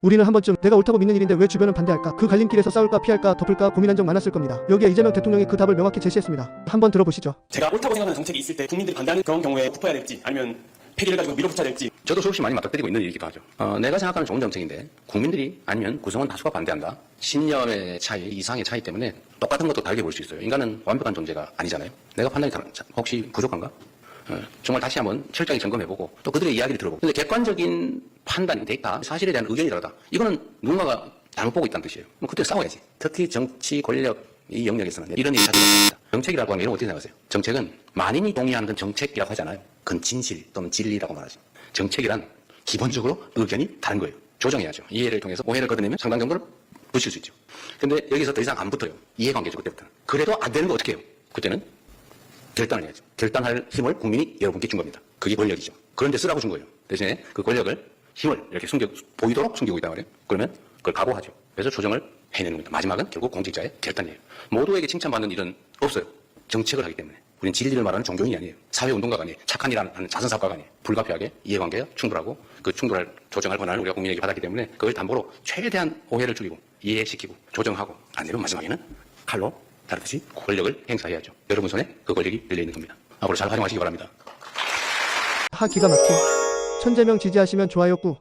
우리는 한 번쯤 내가 옳다고 믿는 일인데 왜 주변은 반대할까? 그 갈림길에서 싸울까 피할까 덮을까 고민한 적 많았을 겁니다. 여기에 이재명 대통령이 그 답을 명확히 제시했습니다. 한번 들어보시죠. 제가 옳다고 생각하는 정책이 있을 때 국민들이 반대하는 그런 경우에 굽어야 될지 아니면 폐기를 가지고 밀어붙여야 될지 저도 수없이 많이 맞닥뜨리고 있는 일이기도 하죠. 어, 내가 생각하는 좋은 정책인데 국민들이 아니면 구성원 다수가 반대한다. 신념의 차이, 이상의 차이 때문에 똑같은 것도 다르게 볼 수 있어요. 인간은 완벽한 존재가 아니잖아요. 내가 판단이 다른, 자, 혹시 부족한가? 어, 정말 다시 한번 철저히 점검해보고 또 그들의 이야기를 들어보고. 근데 객관적인 판단, 데이터, 사실에 대한 의견이 다르다. 이거는 누군가가 잘못 보고 있다는 뜻이에요. 뭐 그때 싸워야지. 특히 정치 권력 이 영역에서는 이런 일이 자주 없습니다. 정책이라고 하면 이런 거 어떻게 생각하세요? 정책은 만인이 동의하는 건 정책이라고 하잖아요. 그건 진실 또는 진리라고 말하죠. 정책이란 기본적으로 의견이 다른 거예요. 조정해야죠. 이해를 통해서 오해를 걷어내면 상당 정도를 붙일 수 있죠. 근데 여기서 더 이상 안 붙어요. 이해관계죠, 그때부터는. 그래도 안 되는 거 어떻게 해요? 그때는 결단을 해야죠. 결단할 힘을 국민이 여러분께 준 겁니다. 그게 권력이죠. 그런데 쓰라고 준 거예요. 대신에 그 권력을 힘을 이렇게 숨겨 보이도록 숨기고 있단 말이에요. 그러면 그걸 각오하죠. 그래서 조정을 해내는 겁니다. 마지막은 결국 공직자의 결단이에요. 모두에게 칭찬받는 일은 없어요. 정책을 하기 때문에. 우리는 진리를 말하는 종교인이 아니에요. 사회운동가가 아니에요. 착한 일 하는 자선사업가가 아니에요. 불가피하게 이해관계가 충돌하고 그 충돌할 조정할 권한을 우리가 국민에게 받았기 때문에 그걸 담보로 최대한 오해를 줄이고 이해시키고 조정하고 안 되면 마지막에는 칼로 다르듯이 권력을 행사해야죠. 여러분 손에 그 권력이 열려 있는 겁니다. 앞으로 잘 활용하시기 바랍니다. 하 기가 막힘. 천재명 지지하시면 좋아요 꾹.